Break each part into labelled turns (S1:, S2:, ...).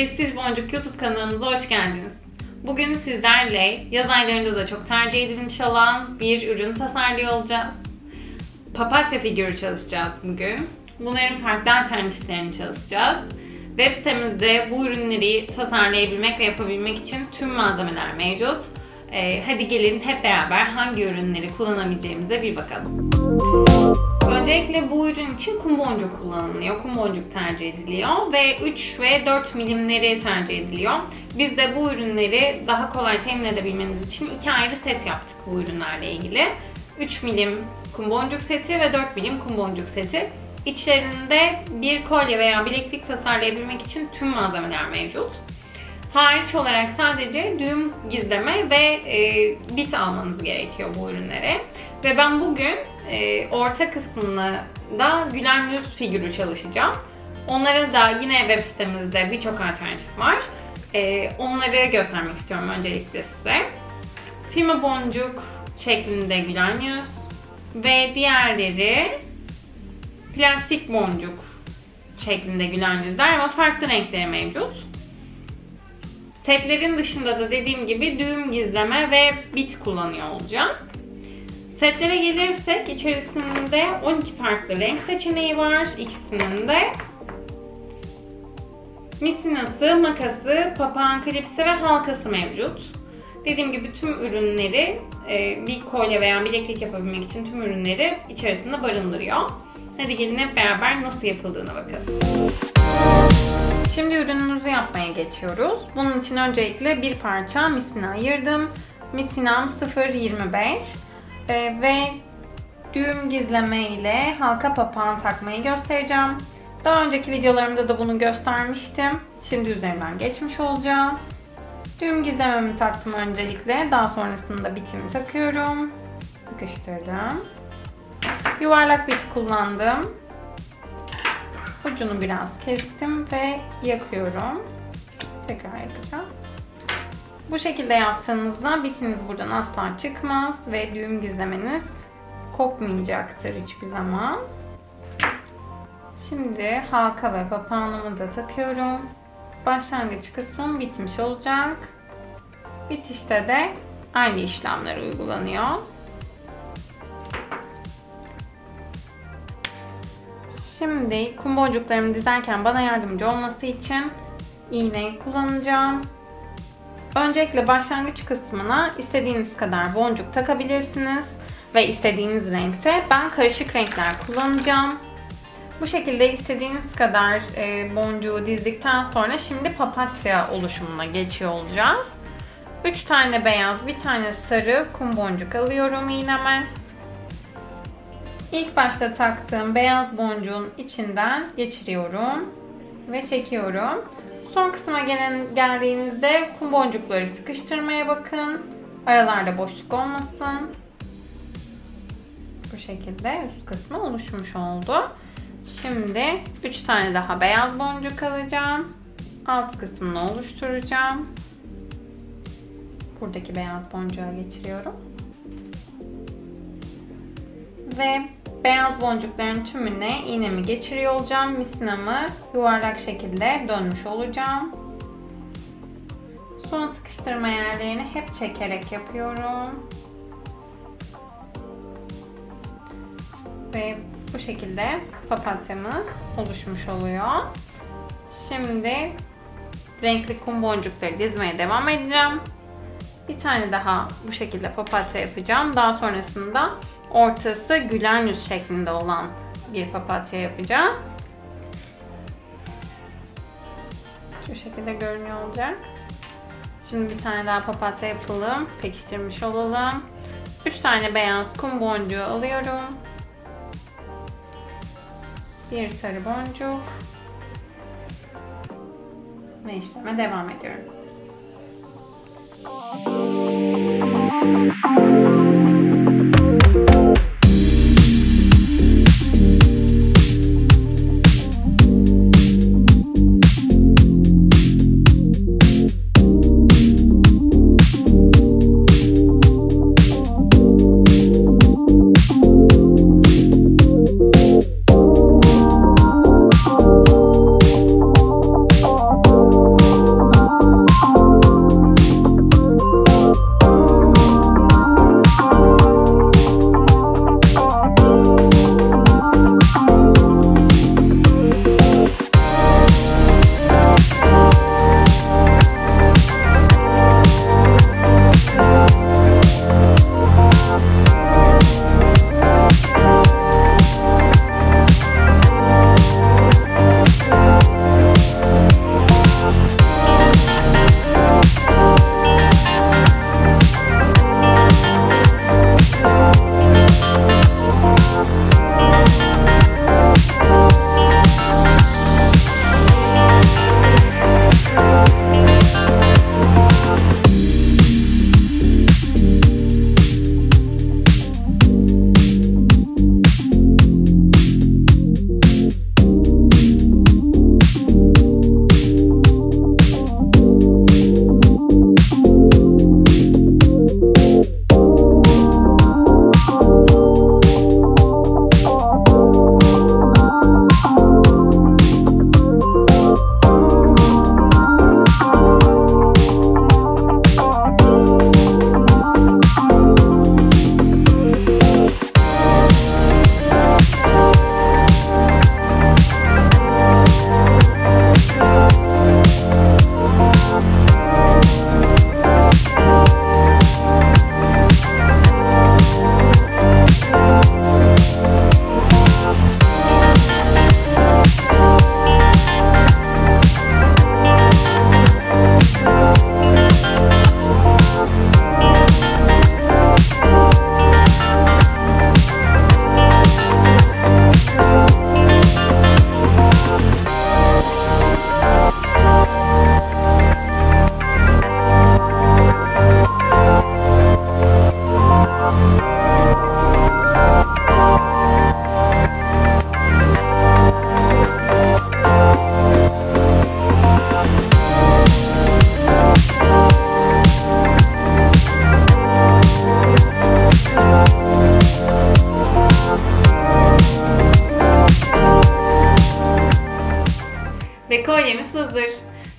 S1: Prestij Boncuk YouTube kanalımıza hoş geldiniz. Bugün sizlerle yaz aylarında da çok tercih edilmiş olan bir ürün tasarlıyor olacağız. Papatya figürü çalışacağız bugün. Bunların farklı alternatiflerini çalışacağız. Web sitemizde bu ürünleri tasarlayabilmek ve yapabilmek için tüm malzemeler mevcut. Ee, hadi gelin hep beraber hangi ürünleri kullanabileceğimize bir bakalım. Öncelikle bu ürün için kum boncuk kullanılıyor. Kum boncuk tercih ediliyor ve 3 ve 4 milimleri tercih ediliyor. Biz de bu ürünleri daha kolay temin edebilmeniz için iki ayrı set yaptık bu ürünlerle ilgili. 3 milim kum boncuk seti ve 4 milim kum boncuk seti. İçlerinde bir kolye veya bileklik tasarlayabilmek için tüm malzemeler mevcut. Hariç olarak sadece düğüm gizleme ve e, bit almanız gerekiyor bu ürünlere. Ve ben bugün e, orta kısmında da gülen yüz figürü çalışacağım. Onlara da yine web sitemizde birçok alternatif var. E, onları göstermek istiyorum öncelikle size. Fima boncuk şeklinde gülen yüz ve diğerleri plastik boncuk şeklinde gülen yüzler ama farklı renkleri mevcut. Setlerin dışında da dediğim gibi düğüm gizleme ve bit kullanıyor olacağım. Setlere gelirsek içerisinde 12 farklı renk seçeneği var. İkisinin de misinası, makası, papağan klipsi ve halkası mevcut. Dediğim gibi tüm ürünleri e, bir kolye veya bileklik yapabilmek için tüm ürünleri içerisinde barındırıyor. Hadi gelin hep beraber nasıl yapıldığına bakalım. Şimdi ürünümüzü yapmaya geçiyoruz. Bunun için öncelikle bir parça misina ayırdım. Misinam 0.25 ee, ve düğüm gizleme ile halka papağan takmayı göstereceğim. Daha önceki videolarımda da bunu göstermiştim. Şimdi üzerinden geçmiş olacağız. Düğüm gizlememi taktım öncelikle. Daha sonrasında bitimi takıyorum. Sıkıştırdım. Yuvarlak bit kullandım. Ucunu biraz kestim ve yakıyorum. Tekrar yakacağım. Bu şekilde yaptığınızda bitiniz buradan asla çıkmaz ve düğüm gizlemeniz kopmayacaktır hiçbir zaman. Şimdi halka ve papağanımı da takıyorum. Başlangıç kısmım bitmiş olacak. Bitişte de aynı işlemler uygulanıyor. Şimdi kum boncuklarımı dizerken bana yardımcı olması için iğne kullanacağım. Öncelikle başlangıç kısmına istediğiniz kadar boncuk takabilirsiniz ve istediğiniz renkte. Ben karışık renkler kullanacağım. Bu şekilde istediğiniz kadar e, boncuğu dizdikten sonra şimdi papatya oluşumuna geçiyor olacağız. 3 tane beyaz, bir tane sarı kum boncuk alıyorum iğneme. İlk başta taktığım beyaz boncuğun içinden geçiriyorum ve çekiyorum. Son kısma gelen, geldiğinizde kum boncukları sıkıştırmaya bakın. Aralarda boşluk olmasın. Bu şekilde üst kısmı oluşmuş oldu. Şimdi 3 tane daha beyaz boncuk alacağım. Alt kısmını oluşturacağım. Buradaki beyaz boncuğa geçiriyorum. Ve Beyaz boncukların tümüne iğnemi geçiriyor olacağım. Misinamı yuvarlak şekilde dönmüş olacağım. Son sıkıştırma yerlerini hep çekerek yapıyorum. Ve bu şekilde papatyamız oluşmuş oluyor. Şimdi renkli kum boncukları dizmeye devam edeceğim. Bir tane daha bu şekilde papatya yapacağım. Daha sonrasında ortası gülen yüz şeklinde olan bir papatya yapacağız. Şu şekilde görünüyor olacak. Şimdi bir tane daha papatya yapalım. Pekiştirmiş olalım. 3 tane beyaz kum boncuğu alıyorum. Bir sarı boncuk. Ve işleme devam ediyorum. kolyemiz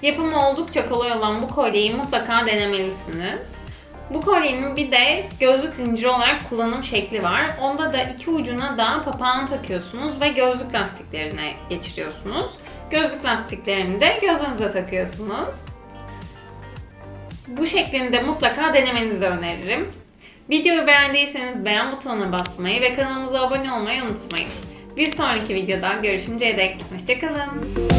S1: Yapımı oldukça kolay olan bu kolyeyi mutlaka denemelisiniz. Bu kolyenin bir de gözlük zinciri olarak kullanım şekli var. Onda da iki ucuna da papağan takıyorsunuz ve gözlük lastiklerine geçiriyorsunuz. Gözlük lastiklerini de gözünüze takıyorsunuz. Bu şeklini de mutlaka denemenizi öneririm. Videoyu beğendiyseniz beğen butonuna basmayı ve kanalımıza abone olmayı unutmayın. Bir sonraki videoda görüşünceye dek hoşçakalın.